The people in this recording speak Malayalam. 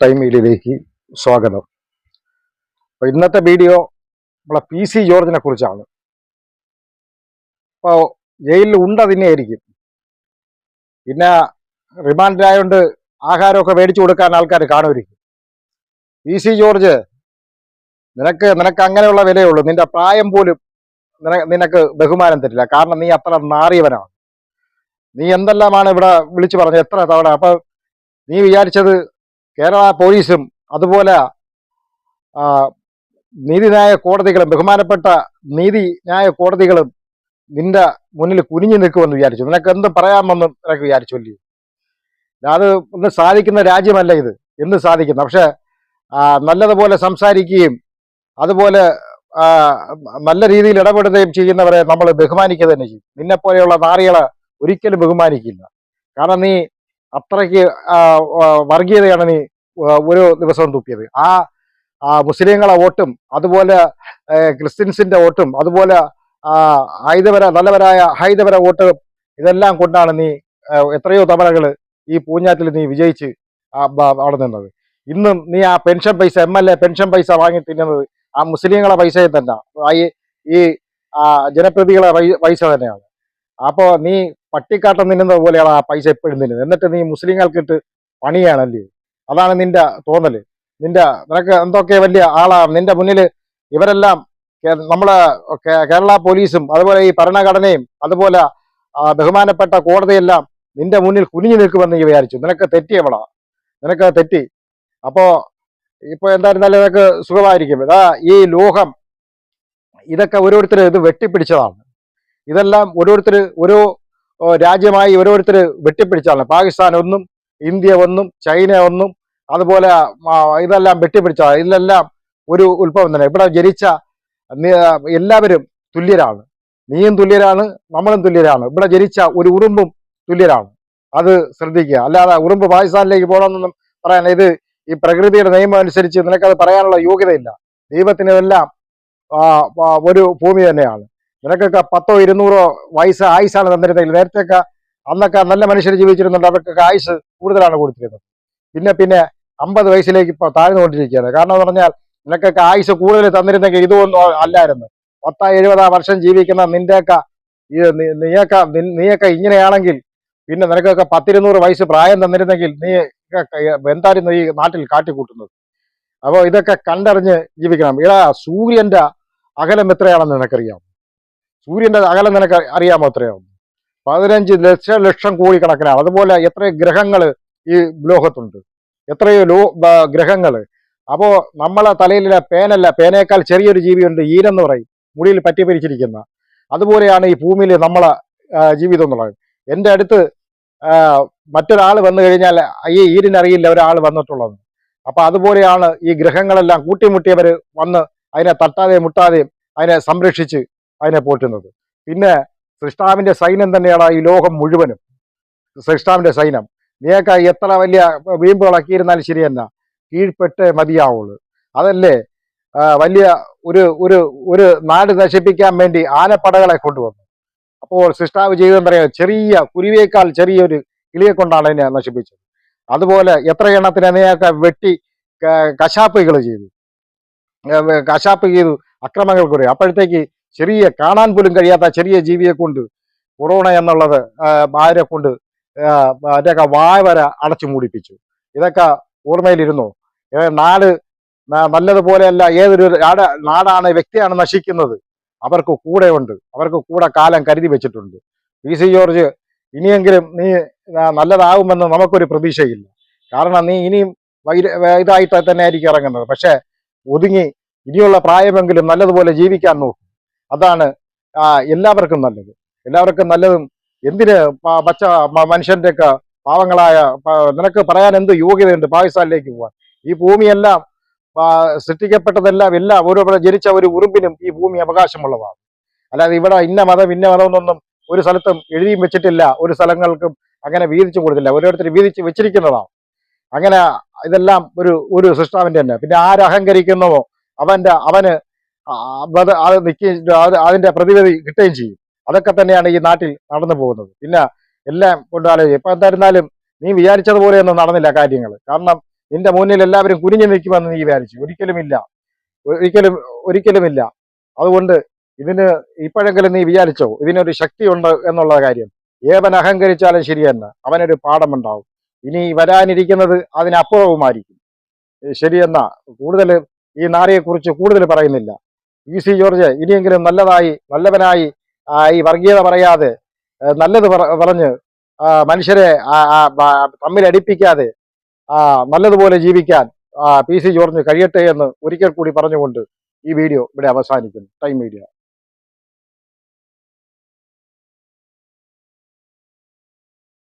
ടൈം മീഡിയയിലേക്ക് സ്വാഗതം. അപ്പൊ ഇന്നത്തെ വീഡിയോ നമ്മളെ പി സി ജോർജിനെ കുറിച്ചാണ്. അപ്പോൾ ജയിലിൽ ഉണ്ട തന്നെയായിരിക്കും പിന്നെ റിമാൻഡിലായോണ്ട് ആഹാരമൊക്കെ മേടിച്ചു കൊടുക്കാൻ ആൾക്കാർ കാണുമായിരിക്കും. പി സി ജോർജ് നിനക്ക് നിനക്ക് അങ്ങനെയുള്ള വിലയുള്ളൂ നിന്റെ പ്രായം പോലും നിന- നിനക്ക് ബഹുമാനം തരില്ല. കാരണം നീ അത്ര നാറിയവനാണ്. നീ എന്തെല്ലാമാണ് ഇവിടെ വിളിച്ചു പറഞ്ഞത്? എത്ര തവണ? അപ്പൊ നീ വിചാരിച്ചത് കേരള പോലീസും അതുപോലെ നീതിന്യായ കോടതികളും ബഹുമാനപ്പെട്ട നീതിന്യായ കോടതികളും നിന്റെ മുന്നിൽ കുനിഞ്ഞു നിൽക്കുമെന്ന് വിചാരിച്ചു. നിനക്ക് എന്ത് പറയാമെന്നും നിനക്ക് വിചാരിച്ചു അത് ഒന്ന് സാധിക്കുന്ന രാജ്യമല്ല ഇത്. എന്ന് സാധിക്കുന്നു? പക്ഷെ നല്ലതുപോലെ സംസാരിക്കുകയും അതുപോലെ നല്ല രീതിയിൽ ഇടപെടുകയും ചെയ്യുന്നവരെ നമ്മൾ ബഹുമാനിക്കുക തന്നെ ചെയ്യും. നിന്നെ പോലെയുള്ള നാറികളെ ഒരിക്കലും ബഹുമാനിക്കില്ല. കാരണം നീ അത്രയ്ക്ക് വർഗീയതയാണ് നീ ഒരു ദിവസവും തുപ്പിയത് ആ മുസ്ലിങ്ങളെ വോട്ടും അതുപോലെ ക്രിസ്ത്യൻസിന്റെ വോട്ടും അതുപോലെ ആ, ഹൈന്ദവര നല്ലവരായ ഹൈതവര വോട്ട് ഇതെല്ലാം കൊണ്ടാണ് നീ എത്രയോ തവണകൾ ഈ പൂഞ്ഞാറ്റിൽ നീ വിജയിച്ച് അവിടെ നിന്നത്. ഇന്നും നീ ആ പെൻഷൻ പൈസ എം എൽ എ പെൻഷൻ പൈസ വാങ്ങി തിന്നുന്നത് ആ മുസ്ലിങ്ങളെ പൈസയിൽ തന്നെ. ഈ ജനപ്രതികളെ പൈസ തന്നെയാണ്. അപ്പോ നീ പട്ടിക്കാട്ടം തിന്നുന്നത് പോലെയാണ് ആ പൈസ എപ്പോഴും തിന്നുന്നത്. എന്നിട്ട് നീ മുസ്ലിങ്ങൾക്കിട്ട് പണിയാണല്ലേ? അതാണ് നിന്റെ തോന്നൽ. നിന്റെ നിനക്ക് എന്തൊക്കെ വലിയ ആളാണ് നിന്റെ മുന്നിൽ ഇവരെല്ലാം നമ്മളെ കേരള പോലീസും അതുപോലെ ഈ ഭരണഘടനയും അതുപോലെ ബഹുമാനപ്പെട്ട കോടതിയെല്ലാം നിന്റെ മുന്നിൽ കുനിഞ്ഞു നിൽക്കുമെന്ന് നീ വിചാരിച്ചു. നിനക്ക് തെറ്റി തെറ്റിയവളാ നിനക്ക് തെറ്റി. അപ്പോ ഇപ്പൊ എന്തായിരുന്നാലും നിനക്ക് സുഖമായിരിക്കും. ഇതാ ഈ ലോഹം ഇതൊക്കെ ഓരോരുത്തർ ഇത് വെട്ടിപ്പിടിച്ചതാണ്. ഇതെല്ലാം ഓരോരുത്തർ ഓരോ രാജ്യമായി ഓരോരുത്തർ വെട്ടിപ്പിടിച്ചാണ്. പാകിസ്ഥാൻ ഒന്നും ഇന്ത്യ ഒന്നും ചൈന ഒന്നും അതുപോലെ ഇതെല്ലാം വെട്ടിപ്പിടിച്ചാണ്. ഇതിലെല്ലാം ഒരു ഉത്ഭവം തന്നെ. ഇവിടെ ജനിച്ച എല്ലാവരും തുല്യരാണ്. നീയും തുല്യരാണ് നമ്മളും തുല്യരാണ്. ഇവിടെ ജനിച്ച ഒരു ഉറുമ്പും തുല്യരാണ്. അത് ശ്രദ്ധിക്കുക. അല്ലാതെ ഉറുമ്പ് പാകിസ്ഥാനിലേക്ക് പോകണമെന്നൊന്നും പറയാൻ ഇത് ഈ പ്രകൃതിയുടെ നിയമം അനുസരിച്ച് നിനക്കത് പറയാനുള്ള യോഗ്യതയില്ല. ദൈവത്തിന് ഇതെല്ലാം ആ, ആ, ഒരു ഭൂമി തന്നെയാണ്. നിനക്കൊക്കെ പത്തോ ഇരുന്നൂറോ വയസ്സ് ആയുസാണ് തന്നിരുന്നെങ്കിൽ നേരത്തെയൊക്കെ അന്നൊക്കെ നല്ല മനുഷ്യർ ജീവിച്ചിരുന്നുണ്ട്. അവർക്കൊക്കെ ആയുസ് കൂടുതലാണ് കൊടുത്തിരുന്നത്. പിന്നെ പിന്നെ അമ്പത് വയസ്സിലേക്ക് ഇപ്പൊ താഴ്ന്നുകൊണ്ടിരിക്കുകയാണ്. കാരണം എന്ന് പറഞ്ഞാൽ നിനക്കൊക്കെ ആയുസ് കൂടുതൽ തന്നിരുന്നെങ്കിൽ ഇതൊന്നും അല്ലായിരുന്നു. പത്താ എഴുപതാ വർഷം ജീവിക്കുന്ന നിന്റെയൊക്കെ നീയൊക്കെ നീയൊക്കെ ഇങ്ങനെയാണെങ്കിൽ പിന്നെ നിനക്കൊക്കെ പത്തിരുന്നൂറ് വയസ്സ് പ്രായം തന്നിരുന്നെങ്കിൽ നീ എന്തായിരുന്നു ഈ നാട്ടിൽ കാട്ടിക്കൂട്ടുന്നത്? അപ്പോൾ ഇതൊക്കെ കണ്ടറിഞ്ഞ് ജീവിക്കണം. ഇടാ സൂര്യന്റെ അകലം എത്രയാണെന്ന് നിനക്കറിയാം സൂര്യന്റെ അകലം നിനക്ക് അറിയാമോ എത്രയാണ് പതിനഞ്ച് ലക്ഷം ലക്ഷം കോടി കണക്കിനാണ്. അതുപോലെ എത്ര ഗ്രഹങ്ങൾ ഈ ലോകത്തുണ്ട്. എത്രയോ ലോ ഗ്രഹങ്ങൾ അപ്പോ നമ്മളെ തലയിലെ പേനല്ല പേനയേക്കാൾ ചെറിയൊരു ജീവിയുണ്ട് ഈരെന്ന് പറയും. മുടിയിൽ പറ്റി പിരിച്ചിരിക്കുന്ന. അതുപോലെയാണ് ഈ ഭൂമിയിൽ നമ്മളെ ജീവിതം എന്നുള്ളത്. എന്റെ അടുത്ത് മറ്റൊരാൾ വന്നു കഴിഞ്ഞാൽ ഈ ഈരിനറിയില്ല ഒരാൾ വന്നിട്ടുള്ളത്. അപ്പൊ അതുപോലെയാണ് ഈ ഗ്രഹങ്ങളെല്ലാം കൂട്ടിമുട്ടിയവർ വന്ന് അതിനെ തട്ടാതെയും മുട്ടാതെയും അതിനെ സംരക്ഷിച്ച് അതിനെ പോറ്റുന്നത്. പിന്നെ സൃഷ്ടാവിന്റെ സൈന്യം തന്നെയാണ് ഈ ലോകം മുഴുവനും. സൃഷ്ടാവിന്റെ സൈന്യം. നീയൊക്കെ എത്ര വലിയ വീമ്പുകളാക്കിയിരുന്നാലും ശരി തന്നെ കീഴ്പ്പെട്ട് മതിയാവുള്ളൂ. അതല്ലേ വലിയ ഒരു ഒരു ഒരു നാട് നശിപ്പിക്കാൻ വേണ്ടി ആനപ്പടകളെ കൊണ്ടുവന്നു. അപ്പോൾ സൃഷ്ടാവ് ചെയ്തെന്ന് പറയാ ചെറിയ കുരുവിയേക്കാൾ ചെറിയൊരു കിളിയെ കൊണ്ടാണ് അതിനെ നശിപ്പിച്ചത്. അതുപോലെ എത്ര എണ്ണത്തിന് അതിനെയൊക്കെ വെട്ടി കശാപ്പുകൾ ചെയ്തു. കശാപ്പ് ചെയ്തു അക്രമങ്ങൾ കുറയും. അപ്പോഴത്തേക്ക് ചെറിയ കാണാൻ പോലും കഴിയാത്ത ചെറിയ ജീവിയെ കൊണ്ട് കൊറോണ എന്നുള്ളത് ആരെ കൊണ്ട് അതിന്റെയൊക്കെ വായ വരെ അടച്ചു മൂടിപ്പിച്ചു. ഇതൊക്കെ ഓർമ്മയിലിരുന്നു. നാട് നല്ലതുപോലെയല്ല ഏതൊരു നാട് നാടാണ് വ്യക്തിയാണ് നശിക്കുന്നത്. അവർക്ക് കൂടെ ഉണ്ട് അവർക്ക് കൂടെ കാലം കരുതി വെച്ചിട്ടുണ്ട്. പി സി ജോർജ് ഇനിയെങ്കിലും നീ നല്ലതാകുമെന്ന് നമുക്കൊരു പ്രതീക്ഷയില്ല. കാരണം നീ ഇനിയും ഇതായിട്ട് തന്നെ ആയിരിക്കും ഇറങ്ങുന്നത്. പക്ഷെ ഒതുങ്ങി ഇനിയുള്ള പ്രായമെങ്കിലും നല്ലതുപോലെ ജീവിക്കാൻ നോക്കും. അതാണ് എല്ലാവർക്കും നല്ലത്. എല്ലാവർക്കും നല്ലതും എന്തിന് പച്ച മനുഷ്യന്റെയൊക്കെ പാവങ്ങളായ നിനക്ക് പറയാൻ എന്ത് യോഗ്യതയുണ്ട്? പാകിസ്ഥാനിലേക്ക് പോവാൻ. ഈ ഭൂമിയെല്ലാം സൃഷ്ടിക്കപ്പെട്ടതെല്ലാം എല്ലാം ഓരോ ജനിച്ച ഒരു ഉറുമ്പിനും ഈ ഭൂമി അവകാശമുള്ളതാണ്. അല്ലാതെ ഇവിടെ ഇന്ന മതം ഇന്ന മതം എന്നൊന്നും ഒരു സ്ഥലത്തും എഴുതിയും വെച്ചിട്ടില്ല. ഒരു സ്ഥലങ്ങൾക്കും അങ്ങനെ വീതിച്ചു കൊടുത്തില്ല. ഓരോരുത്തർ വീതിച്ച് വെച്ചിരിക്കുന്നതാണ്. അങ്ങനെ ഇതെല്ലാം ഒരു ഒരു സൃഷ്ടാവിന്റെ തന്നെ. പിന്നെ ആര് അവന്റെ അവന് നിൽക്കുകയും അത് അതിന്റെ പ്രതിവിധി കിട്ടുകയും ചെയ്യും. അതൊക്കെ തന്നെയാണ് ഈ നാട്ടിൽ നടന്നു പോകുന്നത്. പിന്നെ എല്ലാം കൊണ്ടാലും ഇപ്പൊ എന്തായിരുന്നാലും നീ വിചാരിച്ചതുപോലെയൊന്നും നടന്നില്ല കാര്യങ്ങൾ. കാരണം നിന്റെ മുന്നിൽ എല്ലാവരും കുനിഞ്ഞു നിൽക്കുമെന്ന് നീ വിചാരിച്ചു. ഒരിക്കലുമില്ല. ഒരിക്കലും ഒരിക്കലുമില്ല. അതുകൊണ്ട് ഇതിന് ഇപ്പോഴെങ്കിലും നീ വിചാരിച്ചോ ഇതിനൊരു ശക്തിയുണ്ട് എന്നുള്ള കാര്യം. ഏവൻ അഹങ്കരിച്ചാലും ശരി തന്നെ. അവനൊരു പാഠമുണ്ടാവും. ഇനി വരാനിരിക്കുന്നത് അതിനപ്പുറവുമായിരിക്കും. ശരിയെന്ന ശരിയെന്നാ കൂടുതൽ ഈ നാറിയെക്കുറിച്ച് കൂടുതൽ പറയുന്നില്ല. വി സി ജോർജ് ഇനിയെങ്കിലും നല്ലതായി നല്ലവനായി ഈ വർഗീയത പറയാതെ നല്ലത് പറ- പറഞ്ഞ് മനുഷ്യരെ തമ്മിലടിപ്പിക്കാതെ നല്ലതുപോലെ ജീവിക്കാൻ പി സി ജോർജ് കഴിയട്ടെ എന്ന് ഒരിക്കൽ കൂടി പറഞ്ഞുകൊണ്ട് ഈ വീഡിയോ ഇവിടെ അവസാനിക്കുന്നു. Time media.